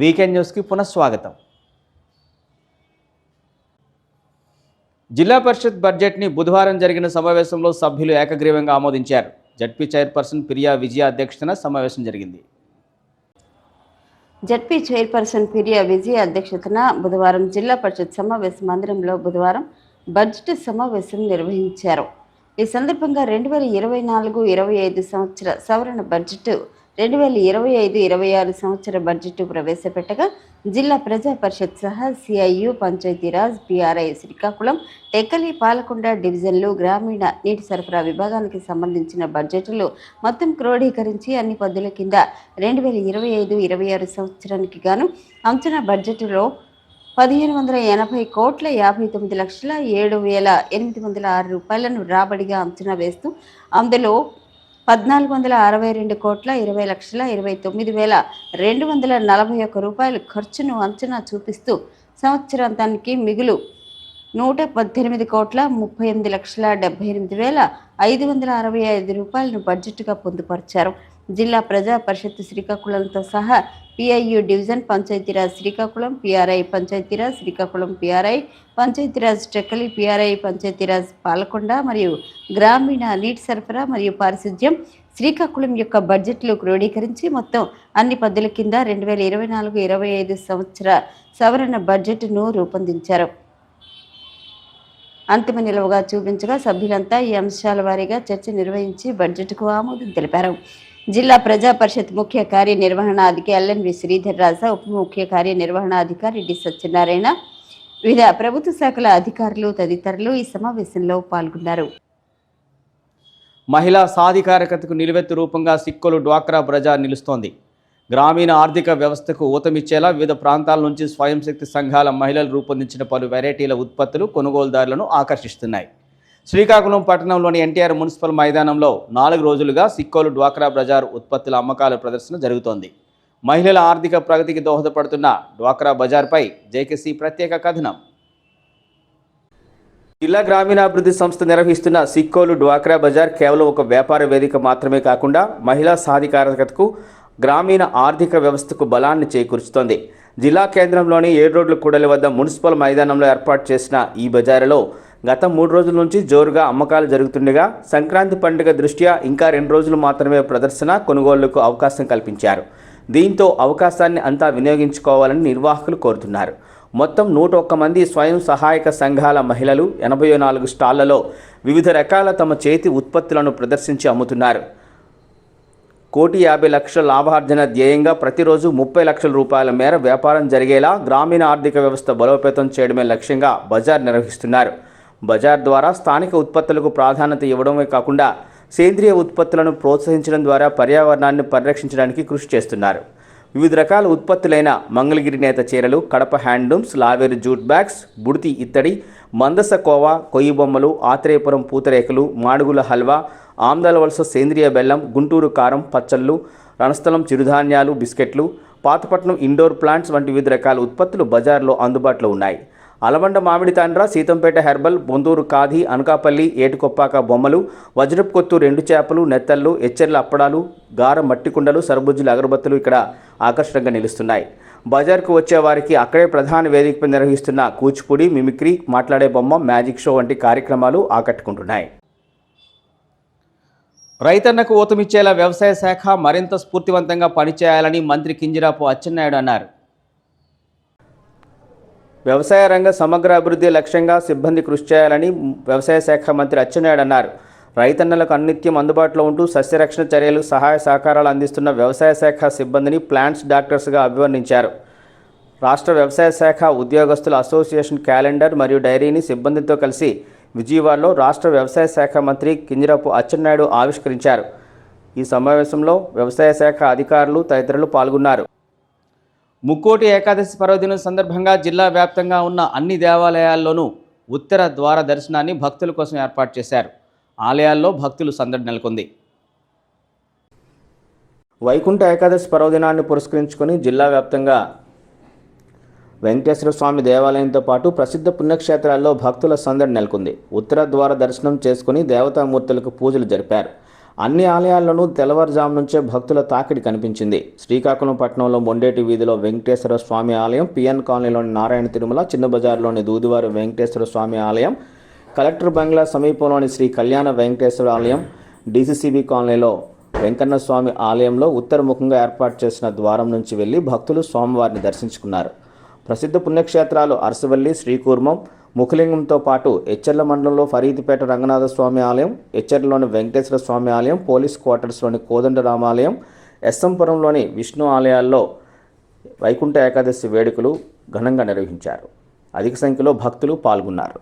weekend న్యూస్కి పునఃస్వాగతం జిల్లా పరిషత్ బడ్జెట్ని బుధవారం జరిగిన సమావేశంలో సభ్యులు ఏకగ్రీవంగా ఆమోదించారు జడ్పీ చైర్పర్సన్ ప్రియా విజయ అధ్యక్షతన సమావేశం జరిగింది జడ్పీ చైర్పర్సన్ ప్రియా విజయ అధ్యక్షతన బుధవారం జిల్లా పరిషత్ సమావేశ మందిరంలో బుధవారం బడ్జెట్ సమావేశం నిర్వహించారు ఈ సందర్భంగా రెండు వేల ఇరవై నాలుగు ఇరవై ఐదు సంవత్సర సవరణ బడ్జెట్ రెండు వేల ఇరవై ఐదు ఇరవై ఆరు సంవత్సర బడ్జెట్ ప్రవేశపెట్టగా జిల్లా ప్రజా పరిషత్ సహా సిఐయు పంచాయతీరాజ్ పిఆర్ఐ శ్రీకాకుళం టెక్కలి పాలకొండ డివిజన్లు గ్రామీణ నీటి సరఫరా విభాగానికి సంబంధించిన బడ్జెట్లు మొత్తం క్రోడీకరించి అన్ని పద్దుల కింద రెండు వేల ఇరవై ఐదు ఇరవై ఆరు సంవత్సరానికి గాను అంచనా బడ్జెట్లో పదిహేను వందల ఎనభై కోట్ల యాభై తొమ్మిది లక్షల ఏడు వేల ఎనిమిది వందల ఆరు రూపాయలను రాబడిగా అంచనా వేస్తూ అందులో పద్నాలుగు వందల అరవై రెండు కోట్ల ఇరవై లక్షల ఇరవై తొమ్మిది వేల రెండు వందల నలభై ఒక్క రూపాయలు ఖర్చును అంచనా చూపిస్తూ సంవత్సరాంతానికి మిగులు నూట పద్దెనిమిది కోట్ల ముప్పై ఎనిమిది లక్షల డెబ్బై ఎనిమిది వేల ఐదు వందల అరవై ఐదు రూపాయలను బడ్జెట్గా పొందుపరిచారు జిల్లా ప్రజా పరిషత్ శ్రీకాకుళంతో సహా PIU division Panchayati Raj Srikakulam PRI Panchayati Raj Srikakulam PRI Panchayati Raj Tekkali PRI Panchayati Raj Palakonda మరియు గ్రామీణ నీటి సరఫరా మరియు పారిశుధ్యం శ్రీకాకుళం యొక్క బడ్జెట్లు క్రోడీకరించి మొత్తం అన్ని పద్ధతుల కింద రెండు వేల ఇరవై నాలుగు ఇరవై ఐదు సంవత్సర సవరణ బడ్జెట్ను రూపొందించారు అంతిమ నిలువగా చూపించగా సభ్యులంతా ఈ అంశాల వారీగా చర్చ నిర్వహించి బడ్జెట్కు ఆమోదం తెలిపారు జిల్లా ప్రజా పరిషత్ ముఖ్య కార్యనిర్వహణాధికారి ఎల్ఎన్వి శ్రీధర్ రాజా ఉప ముఖ్య కార్యనిర్వహణాధికారి డి సత్యనారాయణ వివిధ ప్రభుత్వ శాఖల అధికారులు తదితరులు ఈ సమావేశంలో పాల్గొన్నారు మహిళా సాధికారకతకు నిలువెత్తు రూపంగా సిక్కులు డ్వాక్రా ప్రజా నిలుస్తోంది గ్రామీణ ఆర్థిక వ్యవస్థకు ఊతమిచ్చేలా వివిధ ప్రాంతాల నుంచి స్వయం శక్తి సంఘాల మహిళలు రూపొందించిన పలు వెరైటీల ఉత్పత్తులు కొనుగోలుదారులను ఆకర్షిస్తున్నాయి శ్రీకాకుళం పట్టణంలోని ఎన్టీఆర్ మున్సిపల్ మైదానంలో నాలుగు రోజులుగా సిక్కోలు డ్వాక్రా బజార్ ఉత్పత్తుల అమ్మకాల ప్రదర్శన జరుగుతోంది మహిళల ఆర్థిక ప్రగతికి దోహదపడుతున్న డ్వాక్రా బజార్పై జేకేసీ ప్రత్యేక కథనం జిల్లా గ్రామీణాభివృద్ధి సంస్థ నిర్వహిస్తున్న సిక్కోలు డ్వాక్రా బజార్ కేవలం ఒక వ్యాపార వేదిక మాత్రమే కాకుండా మహిళా సాధికారతకు గ్రామీణ ఆర్థిక వ్యవస్థకు బలాన్ని చేకూర్చుతోంది జిల్లా కేంద్రంలోని ఏడు రోడ్ల కూడలి వద్ద మున్సిపల్ మైదానంలో ఏర్పాటు చేసిన ఈ బజారులో గత మూడు రోజుల నుంచి జోరుగా అమ్మకాలు జరుగుతుండగా సంక్రాంతి పండుగ దృష్ట్యా ఇంకా రెండు రోజులు మాత్రమే ప్రదర్శన కొనుగోళ్లకు అవకాశం కల్పించారు దీంతో అవకాశాన్ని అంతా వినియోగించుకోవాలని నిర్వాహకులు కోరుతున్నారు మొత్తం నూట ఒక్క మంది స్వయం సహాయక సంఘాల మహిళలు ఎనభై నాలుగు స్టాళ్లలో వివిధ రకాల తమ చేతి ఉత్పత్తులను ప్రదర్శించి అమ్ముతున్నారు కోటి యాభై లక్షల లాభార్జన ధ్యేయంగా ప్రతిరోజు ముప్పై లక్షల రూపాయల మేర వ్యాపారం జరిగేలా గ్రామీణ ఆర్థిక వ్యవస్థ బలోపేతం చేయడమే లక్ష్యంగా బజార్ నిర్వహిస్తున్నారు బజార్ ద్వారా స్థానిక ఉత్పత్తులకు ప్రాధాన్యత ఇవ్వడమే కాకుండా సేంద్రియ ఉత్పత్తులను ప్రోత్సహించడం ద్వారా పర్యావరణాన్ని పరిరక్షించడానికి కృషి చేస్తున్నారు వివిధ రకాల ఉత్పత్తులైన మంగళగిరి నేత చీరలు Kadapa handlooms Laveru jute bags Buditi ఇత్తడి మందస కోవా కొయ్యి బొమ్మలు ఆత్రేయపురం పూతరేకులు మాడుగుల హల్వా ఆమ్దల వలస సేంద్రియ బెల్లం గుంటూరు కారం పచ్చళ్ళు రణస్థలం చిరుధాన్యాలు బిస్కెట్లు పాతపట్నం ఇండోర్ ప్లాంట్స్ వంటి వివిధ రకాల ఉత్పత్తులు బజార్లో అందుబాటులో ఉన్నాయి అలవండ మామిడి తాండ్ర సీతంపేట హెర్బల్ బొందూరు కాధి అనకాపల్లి ఏటికొప్పాక బొమ్మలు వజ్రపుకొత్తు రెండు చేపలు నెత్తళ్ళు ఎచ్చెర్ల అప్పడాలు గార మట్టికుండలు సరబుజ్జుల అగరబత్తులు ఇక్కడ ఆకర్షణగా నిలుస్తున్నాయి బజార్కు వచ్చే వారికి అక్కడే ప్రధాన వేదికపై నిర్వహిస్తున్న కూచిపూడి మిమిక్రీ మాట్లాడే బొమ్మ మ్యాజిక్ షో వంటి కార్యక్రమాలు ఆకట్టుకుంటున్నాయి రైతన్నకు ఓతమిచ్చేలా వ్యవసాయ శాఖ మరింత స్ఫూర్తివంతంగా పనిచేయాలని మంత్రి కింజరాపు అచ్చెన్నాయుడు అన్నారు వ్యవసాయ రంగ సమగ్ర అభివృద్ధి లక్ష్యంగా సిబ్బంది కృషి చేయాలని వ్యవసాయ శాఖ మంత్రి అచ్చెన్నాయుడు అన్నారు రైతన్నలకు అన్నిత్యం అందుబాటులో ఉంటూ సస్యరక్షణ చర్యలు సహాయ సహకారాలు అందిస్తున్న వ్యవసాయ శాఖ సిబ్బందిని ప్లాంట్స్ డాక్టర్స్గా అభివర్ణించారు రాష్ట్ర వ్యవసాయ శాఖ ఉద్యోగస్తుల అసోసియేషన్ క్యాలెండర్ మరియు డైరీని సిబ్బందితో కలిసి విజయవాడలో రాష్ట్ర వ్యవసాయ శాఖ మంత్రి కింజరాపు అచ్చెన్నాయుడు ఆవిష్కరించారు ఈ సమావేశంలో వ్యవసాయ శాఖ అధికారులు తదితరులు పాల్గొన్నారు ముక్కోటి ఏకాదశి పర్వదినం సందర్భంగా జిల్లా వ్యాప్తంగా ఉన్న అన్ని దేవాలయాల్లోనూ ఉత్తర ద్వార దర్శనాన్ని భక్తుల కోసం ఏర్పాటు చేశారు ఆలయాల్లో భక్తులు సందడి నెలకొంది వైకుంఠ ఏకాదశి పర్వదినాన్ని పురస్కరించుకొని జిల్లా వ్యాప్తంగా వెంకటేశ్వర స్వామి దేవాలయంతో పాటు ప్రసిద్ధ పుణ్యక్షేత్రాల్లో భక్తుల సందడి నెలకొంది ఉత్తర ద్వార దర్శనం చేసుకుని దేవతామూర్తులకు పూజలు జరిపారు అన్ని ఆలయాల్లోనూ తెల్లవారుజాము నుంచే భక్తుల తాకిడి కనిపించింది శ్రీకాకుళం పట్టణంలో మొండేటి వీధిలో వెంకటేశ్వర స్వామి ఆలయం పిఎన్ కాలనీలోని నారాయణ తిరుమల చిన్న బజార్లోని దూదివారి వెంకటేశ్వర స్వామి ఆలయం కలెక్టర్ బంగ్లా సమీపంలోని శ్రీ కళ్యాణ వెంకటేశ్వర ఆలయం డీసీసీబీ కాలనీలో వెంకన్న స్వామి ఆలయంలో ఉత్తరముఖంగా ఏర్పాటు చేసిన ద్వారం నుంచి వెళ్ళి భక్తులు స్వామివారిని దర్శించుకున్నారు ప్రసిద్ధ పుణ్యక్షేత్రాలు అరసవల్లి శ్రీకూర్మం ముఖలింగంతో పాటు ఎచ్చెర్ల మండలంలో ఫరీద్పేట రంగనాథ స్వామి ఆలయం ఎచ్చెర్లలోని వెంకటేశ్వర స్వామి ఆలయం పోలీస్ క్వార్టర్స్లోని కోదండరామాలయం ఎస్ఎంపురంలోని విష్ణు ఆలయాల్లో వైకుంఠ ఏకాదశి వేడుకలు ఘనంగా నిర్వహించారు అధిక సంఖ్యలో భక్తులు పాల్గొన్నారు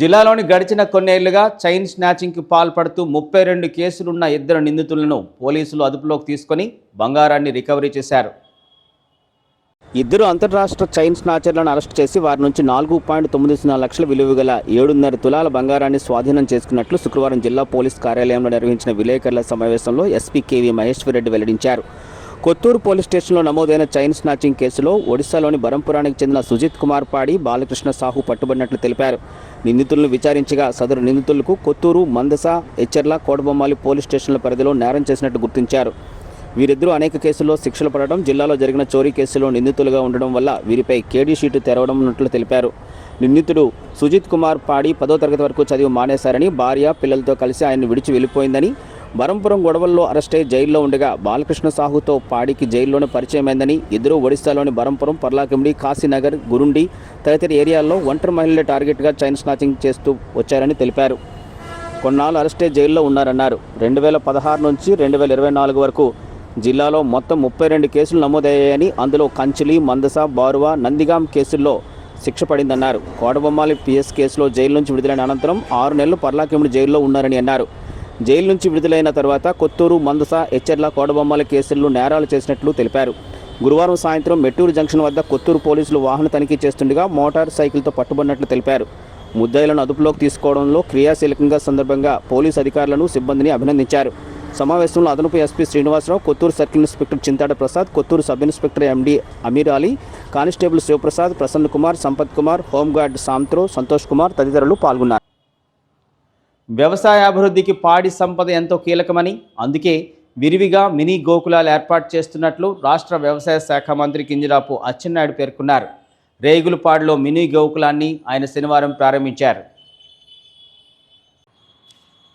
జిల్లాలోని గడిచిన కొన్నేళ్లుగా చైన్ స్నాచింగ్కి పాల్పడుతూ ముప్పై రెండు కేసులున్న ఇద్దరు నిందితులను పోలీసులు అదుపులోకి తీసుకొని బంగారాన్ని రికవరీ చేశారు ఇద్దరు అంతర్రాష్ట్ర చైన్ స్నాచర్లను అరెస్ట్ చేసి వారి నుంచి నాలుగు పాయింట్ తొమ్మిది సున్నా లక్షల విలువ గల ఏడున్నర తులాల బంగారాన్ని స్వాధీనం చేసుకున్నట్లు శుక్రవారం జిల్లా పోలీస్ కార్యాలయంలో నిర్వహించిన విలేకరుల సమావేశంలో ఎస్పీ కేవీ మహేశ్వరరెడ్డి వెల్లడించారు కొత్తూరు పోలీస్ స్టేషన్లో నమోదైన చైన్ స్నాచింగ్ కేసులో ఒడిశాలోని బరంపురానికి చెందిన సుజిత్ కుమార్ పాడి బాలకృష్ణ సాహు పట్టుబడినట్లు తెలిపారు నిందితులను విచారించగా సదరు నిందితులకు కొత్తూరు మందస ఎచ్చర్ల కోడబొమ్మాలి పోలీస్ స్టేషన్ల పరిధిలో నేరం చేసినట్టు గుర్తించారు వీరిద్దరూ అనేక కేసుల్లో శిక్షలు పడడం జిల్లాలో జరిగిన చోరీ కేసులో నిందితులుగా ఉండడం వల్ల వీరిపై కేడీ షీటు తెరవడం ఉన్నట్లు తెలిపారు నిందితుడు సుజిత్ కుమార్ పాడి పదో తరగతి వరకు చదివి మానేశారని భార్య పిల్లలతో కలిసి ఆయన్ని విడిచి వెళ్ళిపోయిందని బరంపురం గొడవల్లో అరెస్టై జైల్లో ఉండగా బాలకృష్ణ సాహుతో పాడికి జైల్లోనే పరిచయమైందని ఇద్దరు ఒడిశాలోని బరంపురం పర్లాకిమిడి కాశీనగర్ గురుండి తదితర ఏరియాల్లో ఒంటరి మహిళలే టార్గెట్గా చైన్ స్నాచింగ్ చేస్తూ వచ్చారని తెలిపారు కొన్నాళ్ళు అరెస్టే జైల్లో ఉన్నారన్నారు రెండు వేల పదహారు నుంచి రెండు వేల ఇరవై నాలుగు వరకు జిల్లాలో మొత్తం ముప్పై రెండు కేసులు నమోదయ్యాయని అందులో కంచిలి మందస బారువా నందిగాం కేసుల్లో శిక్ష పడిందన్నారు కోడబొమ్మాలి పిఎస్ కేసులో జైలు నుంచి విడుదలైన అనంతరం ఆరు నెలలు పర్లాకిముడి జైల్లో ఉన్నారని అన్నారు జైలు నుంచి విడుదలైన తర్వాత కొత్తూరు మందస ఎచ్చెర్ల కోడబొమ్మాలి కేసుల్లో నేరాలు చేసినట్లు తెలిపారు గురువారం సాయంత్రం మెట్టూరు జంక్షన్ వద్ద కొత్తూరు పోలీసులు వాహన తనిఖీ చేస్తుండగా మోటార్ సైకిల్తో పట్టుబడినట్లు తెలిపారు ముద్దాయిలను అదుపులోకి తీసుకోవడంలో క్రియాశీలకంగా సందర్భంగా పోలీసు అధికారులను సిబ్బందిని అభినందించారు సమావేశంలో అదనపు SP Srinivasarao Kotturu circle inspector Chintada Prasad Kotturu sub inspector MD Ameer Ali constable Sivaprasad Prasanna Kumar Sampath Kumar home guard సాంత్రో Santosh Kumar తదితరులు పాల్గొన్నారు వ్యవసాయాభివృద్ధికి పాడి సంపద ఎంతో కీలకమని అందుకే విరివిగా మినీ గోకులాలు ఏర్పాటు చేస్తున్నట్లు రాష్ట్ర వ్యవసాయ శాఖ మంత్రి కింజరాపు అచ్చెన్నాయుడు పేర్కొన్నారు రేగులపాడులో మినీ గోకులాన్ని ఆయన శనివారం ప్రారంభించారు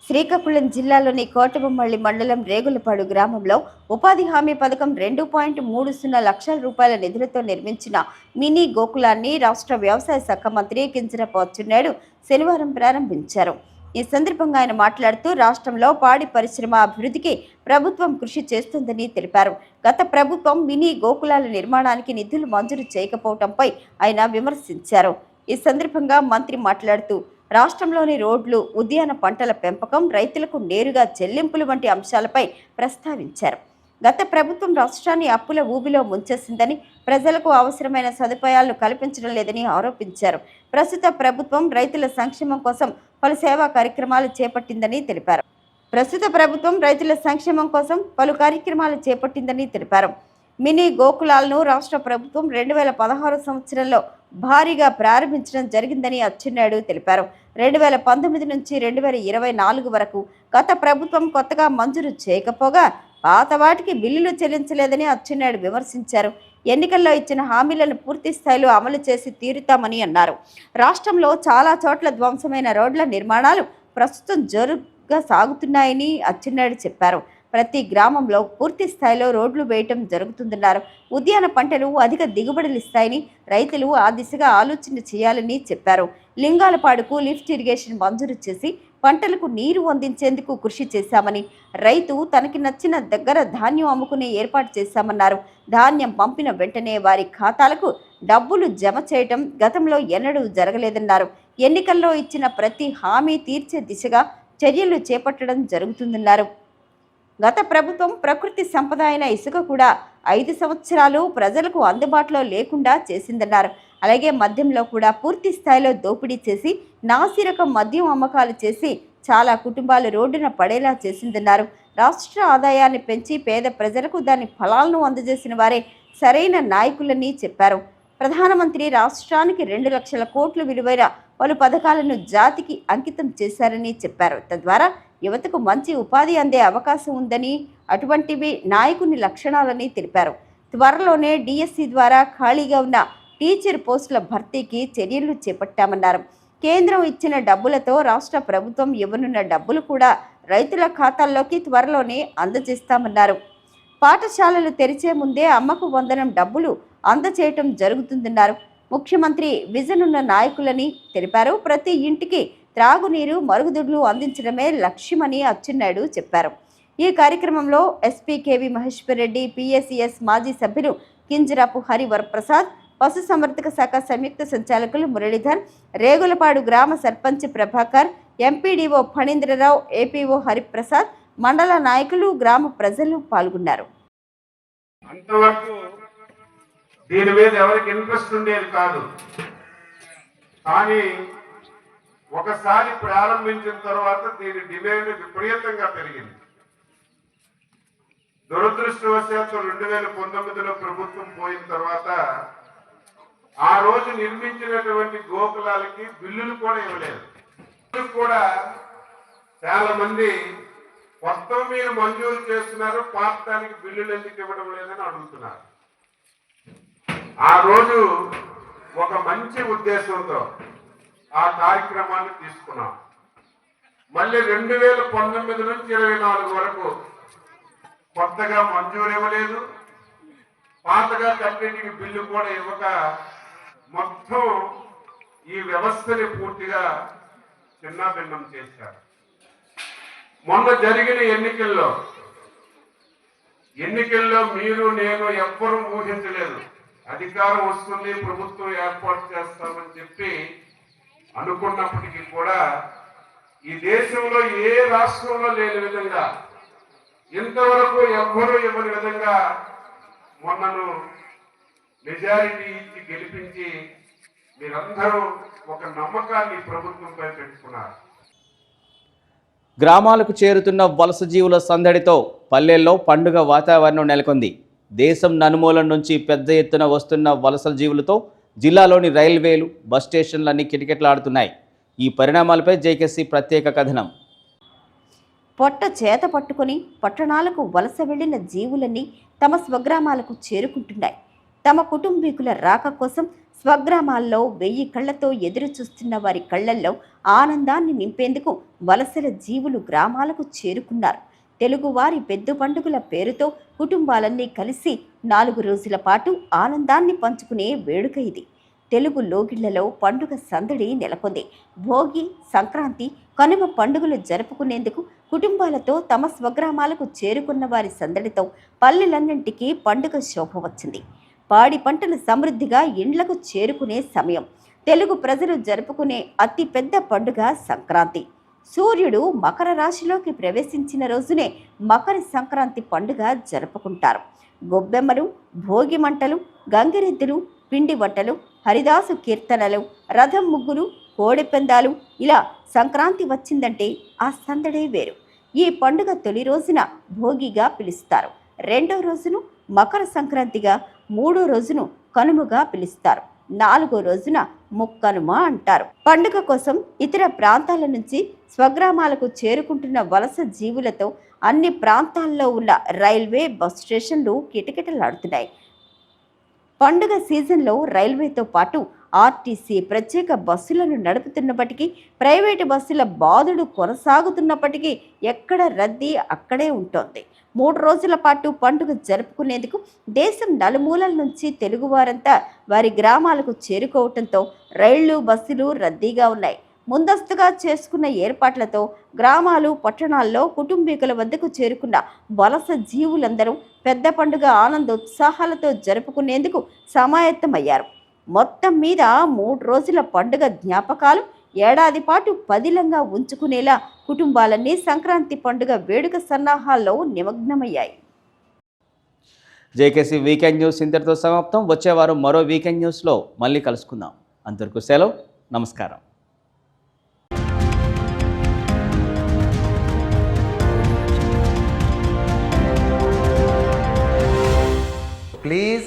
శ్రీకాకుళం జిల్లాలోని కోటబొమ్మళ్ళి మండలం రేగులపాడు గ్రామంలో ఉపాధి హామీ పథకం రెండు పాయింట్ మూడు సున్నా లక్షల రూపాయల నిధులతో నిర్మించిన మినీ గోకులాన్ని రాష్ట్ర వ్యవసాయ శాఖ మంత్రి కింజరపు అచ్చెన్నాయుడు శనివారం ప్రారంభించారు ఈ సందర్భంగా ఆయన మాట్లాడుతూ రాష్ట్రంలో పాడి పరిశ్రమ అభివృద్ధికి ప్రభుత్వం కృషి చేస్తుందని తెలిపారు గత ప్రభుత్వం మినీ గోకులాల నిర్మాణానికి నిధులు మంజూరు చేయకపోవడంపై ఆయన విమర్శించారు ఈ సందర్భంగా మంత్రి మాట్లాడుతూ రాష్ట్రంలోని రోడ్లు ఉద్యాన పంటల పెంపకం రైతులకు నేరుగా చెల్లింపులు వంటి అంశాలపై ప్రస్తావించారు గత ప్రభుత్వం రాష్ట్రాన్ని అప్పుల ఊబిలో ముంచేసిందని ప్రజలకు అవసరమైన సదుపాయాలను కల్పించడం లేదని ఆరోపించారు ప్రస్తుత ప్రభుత్వం రైతుల సంక్షేమం కోసం పలు సేవా కార్యక్రమాలు చేపట్టిందని తెలిపారు ప్రస్తుత ప్రభుత్వం రైతుల సంక్షేమం కోసం పలు కార్యక్రమాలు చేపట్టిందని తెలిపారు మినీ గోకులాలను రాష్ట్ర ప్రభుత్వం రెండు వేల పదహారు సంవత్సరంలో భారీగా ప్రారంభించడం జరిగిందని అచ్చెన్నాయుడు తెలిపారు రెండు వేల పంతొమ్మిది నుంచి రెండు వేల ఇరవై నాలుగు వరకు గత ప్రభుత్వం కొత్తగా మంజూరు చేయకపోగా పాత వాటికి బిల్లులు చెల్లించలేదని అచ్చెన్నాయుడు విమర్శించారు ఎన్నికల్లో ఇచ్చిన హామీలను పూర్తి స్థాయిలో అమలు చేసి తీరుతామని అన్నారు రాష్ట్రంలో చాలా చోట్ల ధ్వంసమైన రోడ్ల నిర్మాణాలు ప్రస్తుతం జరుగుగా సాగుతున్నాయని అచ్చెన్నాయుడు చెప్పారు ప్రతి గ్రామంలో పూర్తి స్థాయిలో రోడ్లు వేయటం జరుగుతుందన్నారు ఉద్యాన పంటలు అధిక దిగుబడులు ఇస్తాయని రైతులు ఆ దిశగా ఆలోచన చేయాలని చెప్పారు లింగాలపాడుకు లిఫ్ట్ ఇరిగేషన్ మంజూరు చేసి పంటలకు నీరు అందించేందుకు కృషి చేశామని రైతు తనకి నచ్చిన దగ్గర ధాన్యం అమ్ముకునే ఏర్పాటు చేశామన్నారు ధాన్యం పంపిన వెంటనే వారి ఖాతాలకు డబ్బులు జమ చేయటం గతంలో ఎన్నడూ జరగలేదన్నారు ఎన్నికల్లో ఇచ్చిన ప్రతి హామీ తీర్చే దిశగా చర్యలు చేపట్టడం జరుగుతుందన్నారు గత ప్రభుత్వం ప్రకృతి సంపద అయిన ఇసుక కూడా ఐదు సంవత్సరాలు ప్రజలకు అందుబాటులో లేకుండా చేసిందన్నారు అలాగే మద్యంలో కూడా పూర్తి స్థాయిలో దోపిడీ చేసి నాసిరకం మద్యం అమ్మకాలు చేసి చాలా కుటుంబాలు రోడ్డున పడేలా చేసిందన్నారు రాష్ట్ర ఆదాయాన్ని పెంచి పేద ప్రజలకు దాని ఫలాలను అందజేసిన వారే సరైన నాయకులని చెప్పారు ప్రధానమంత్రి రాష్ట్రానికి రెండు లక్షల కోట్ల విలువైన పలు పథకాలను జాతికి అంకితం చేశారని చెప్పారు తద్వారా యువతకు మంచి ఉపాధి అందే అవకాశం ఉందని అటువంటివి నాయకుని లక్షణాలని తెలిపారు త్వరలోనే డిఎస్సి ద్వారా ఖాళీగా ఉన్న టీచర్ పోస్టుల భర్తీకి చర్యలు చేపట్టామన్నారు కేంద్రం ఇచ్చిన డబ్బులతో రాష్ట్ర ప్రభుత్వం ఇవ్వనున్న డబ్బులు కూడా రైతుల ఖాతాల్లోకి త్వరలోనే అందజేస్తామన్నారు పాఠశాలలు తెరిచే ముందే అమ్మకు వందనం డబ్బులు అందచేయటం జరుగుతుందన్నారు ముఖ్యమంత్రి విజన్ ఉన్న నాయకులని తెలిపారు ప్రతి ఇంటికి త్రాగునీరు మరుగుదొడ్లు అందించడమే లక్ష్యమని అచ్చెన్నాయుడు చెప్పారు ఈ కార్యక్రమంలో SP KV Maheshwar Reddy PSCS మాజీ సభ్యులు కింజరాపు హరివరప్రసాద్ పశుసంవర్ధక శాఖ సంయుక్త సంచాలకులు మురళీధర్ రేగులపాడు గ్రామ సర్పంచ్ ప్రభాకర్ ఎంపీడీఓ ఫణీంద్రరావు ఏపీఓ హరిప్రసాద్ మండల నాయకులు గ్రామ ప్రజలు పాల్గొన్నారు అంతవరకు దీని మీద ఎవరికి ఇంట్రెస్ట్ ఉండేది కాదు కానీ ఒకసారి ప్రారంభించిన తర్వాత దీని డిమాండ్ విపరీతంగా పెరిగింది దురదృష్టవశాత్తు రెండు వేల పంతొమ్మిదిలో ప్రభుత్వం పోయిన తర్వాత ఆ రోజు నిర్మించినటువంటి గోకులాలకి బిల్లులు కూడా ఇవ్వలేదు కూడా చాలా మంది మొత్తం మీరు మంజూరు చేస్తున్నారు పాతానికి బిల్లులు ఎందుకు ఇవ్వడం లేదని అడుగుతున్నారు ఆ రోజు ఒక మంచి ఉద్దేశంతో ఆ కార్యక్రమాన్ని తీసుకున్నాం మళ్ళీ రెండు వేల పంతొమ్మిది నుంచి ఇరవై నాలుగు వరకు కొత్తగా మంజూరు ఇవ్వలేదు పాతగా కంపెనీకి బిల్లు కూడా ఇవ్వక మొత్తం ఈ వ్యవస్థని పూర్తిగా చిన్నాభిన్నం చేశారు మొన్న జరిగిన ఎన్నికల్లో ఎన్నికల్లో మీరు నేను ఎవ్వరూ ఊహించలేదు అధికారం వస్తుంది ప్రభుత్వం ఏర్పాటు చేస్తామని చెప్పి అనుకున్నప్పటికీ కూడా ఈ దేశంలో ఏ రాష్ట్రంలో లేని విధంగా ఇంతవరకు ఎవ్వరూ ఇవ్వని విధంగా మొన్నను మెజారిటీ ఇచ్చి గెలిపించి మీరందరూ ఒక నమ్మకాన్ని ప్రభుత్వంపై పెట్టుకున్నారు గ్రామాలకు చేరుతున్న వలస జీవుల సందడితో పల్లెల్లో పండుగ వాతావరణం నెలకొంది దేశం నలుమూలం నుంచి పెద్ద ఎత్తున వస్తున్న వలస జీవులతో జిల్లాలోని రైల్వేలు బస్ స్టేషన్లు అన్ని కిటకిటలాడుతున్నాయి ఈ పరిణామాలపై జేకేసీ ప్రత్యేక కథనం పొట్ట చేత పట్టుకొని పట్టణాలకు వలస వెళ్లిన జీవులన్నీ తమ స్వగ్రామాలకు చేరుకుంటున్నాయి తమ కుటుంబీకుల రాక కోసం స్వగ్రామాల్లో వెయ్యి కళ్ళతో ఎదురు చూస్తున్న వారి కళ్ళల్లో ఆనందాన్ని నింపేందుకు వలసల జీవులు గ్రామాలకు చేరుకున్నారు తెలుగువారి పెద్ద పండుగల పేరుతో కుటుంబాలన్నీ కలిసి నాలుగు రోజుల పాటు ఆనందాన్ని పంచుకునే వేడుక ఇది తెలుగు లోగిళ్లలో పండుగ సందడి నెలకొంది భోగి సంక్రాంతి కనుమ పండుగలు జరుపుకునేందుకు కుటుంబాలతో తమ స్వగ్రామాలకు చేరుకున్న వారి సందడితో పల్లెలన్నింటికీ పండుగ శోభ వచ్చింది పాడి పంటలు సమృద్ధిగా ఇండ్లకు చేరుకునే సమయం తెలుగు ప్రజలు జరుపుకునే అతిపెద్ద పండుగ సంక్రాంతి సూర్యుడు మకర రాశిలోకి ప్రవేశించిన రోజునే మకర సంక్రాంతి పండుగ జరుపుకుంటారు గొబ్బెమ్మలు భోగి మంటలు గంగిరెద్దులు పిండి వంటలు హరిదాసు కీర్తనలు రథం ముగ్గులు కోడిపెందాలు ఇలా సంక్రాంతి వచ్చిందంటే ఆ సందడే వేరు ఈ పండుగ తొలి రోజున భోగిగా పిలుస్తారు రెండో రోజును మకర సంక్రాంతిగా మూడో రోజును కనుమగా పిలుస్తారు నాలుగో రోజున ముక్కనుమ అంటారు పండుగ కోసం ఇతర ప్రాంతాల నుంచి స్వగ్రామాలకు చేరుకుంటున్న వలస జీవులతో అన్ని ప్రాంతాల్లో ఉన్న రైల్వే బస్ స్టేషన్లు కిటకిటలాడుతున్నాయి పండుగ సీజన్లో రైల్వేతో పాటు ఆర్టీసీ ప్రత్యేక బస్సులను నడుపుతున్నప్పటికీ ప్రైవేటు బస్సుల బాధుడు కొనసాగుతున్నప్పటికీ ఎక్కడ రద్దీ అక్కడే ఉంటోంది మూడు రోజుల పాటు పండుగ జరుపుకునేందుకు దేశం నలుమూలల నుంచి తెలుగువారంతా వారి గ్రామాలకు చేరుకోవడంతో రైళ్లు బస్సులు రద్దీగా ఉన్నాయి ముందస్తుగా చేసుకున్న ఏర్పాట్లతో గ్రామాలు పట్టణాల్లో కుటుంబీకుల వద్దకు చేరుకున్న వలస జీవులందరూ పెద్ద పండుగ ఆనందోత్సాహాలతో జరుపుకునేందుకు సమాయత్తమయ్యారు మొత్తం మీద మూడు రోజుల పండుగ జ్ఞాపకాలు ఏడాది పాటు పదిలంగా ఉంచుకునేలా కుటుంబాలన్నీ సంక్రాంతి పండుగ వేడుక సన్నాహాల్లో నిమగ్నమయ్యాయి జేకేసీ వీకెండ్ న్యూస్ ఇంతటితో సమాప్తం వచ్చేవారు మరో వీకెండ్ న్యూస్లో మళ్ళీ కలుసుకుందాం అందరికీ సెలవు నమస్కారం please